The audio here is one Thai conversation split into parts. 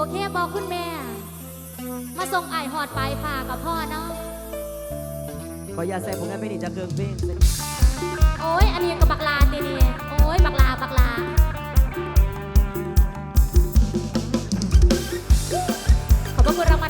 โอเคบอกคุณแม่ มาส่งไอหอดไปฝากกับพ่อเนาะขออย่าใส่ผมแม่ไม่หนีจากเกิงเพ่งโอ้ย อันนี้กับบักลาตีนี่โอ้ย บักลา บักลาขอบคุณรางวั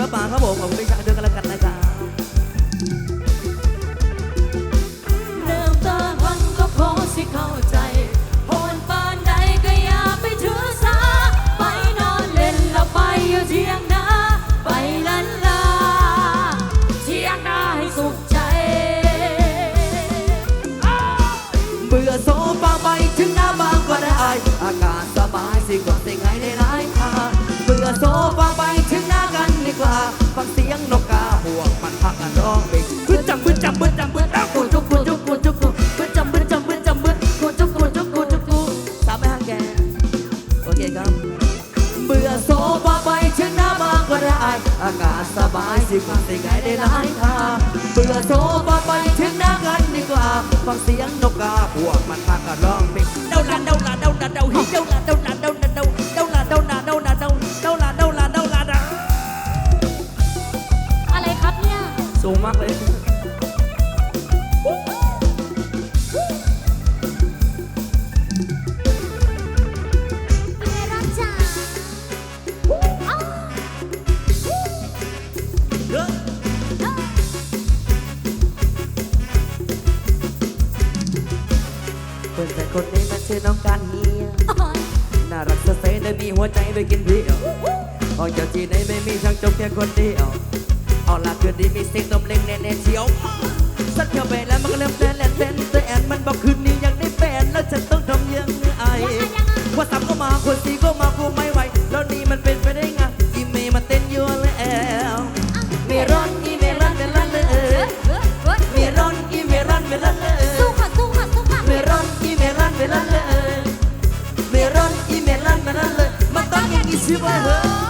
พระปาครับผมขอบคุณพี่ชางด้วกันแล้วกันนะครับเริ่มตานวันก็พอสิเข้าใจ มาร้องเพลงบึ้นจับบึ้นจับบึ้นจับบึ้นจับกูจุกกูจุกกูจุกกูบึ้นจับบึ้นจับบึ้นจับบึ้นกูจุกกูจุกกูจุกกูสามไปห้างแกโอเคครับเบื่อโซบาไปเชิญหน้าบังก็ได้อากาศสบายสิฟังสิ่งใดได้หลายทางเบื่อโซฟาไปเชิญหน้ากันดีกว่าฟังเสียงนกกาพวกมันพากันร้องเพลงเดาลันเดาลันเดาลันเดาหิเดาลันเดา แต่คนนี้มันชื่อน้องการเฮียน่ารักสะเซได้มีหัวใจไยกินเที่ยวออกจากที่ไหนไม่มีช่างจบแค่คนเดียวเอาละคืนนี้มีเสียงต้มเล็งแน่แน่เชียวสักเข้าไปแล้วมันก็เริ่มแต้นและเต้นแต่แนมันบอกคืนนี้ยังได้แฟนแล้วฉันต้องทำยังไงว่าสามก็มาคนสี่ก็มากูไม่ไหวแล้วนี่มันเป็นไปได้ไงอีเมย์มาเต้นยัวแล้วเมร้อนอีเมย์ร้อนเมร้อนเลยมีร้อนอีเมย์ร้อนเมร้อนเลย 奇怪的。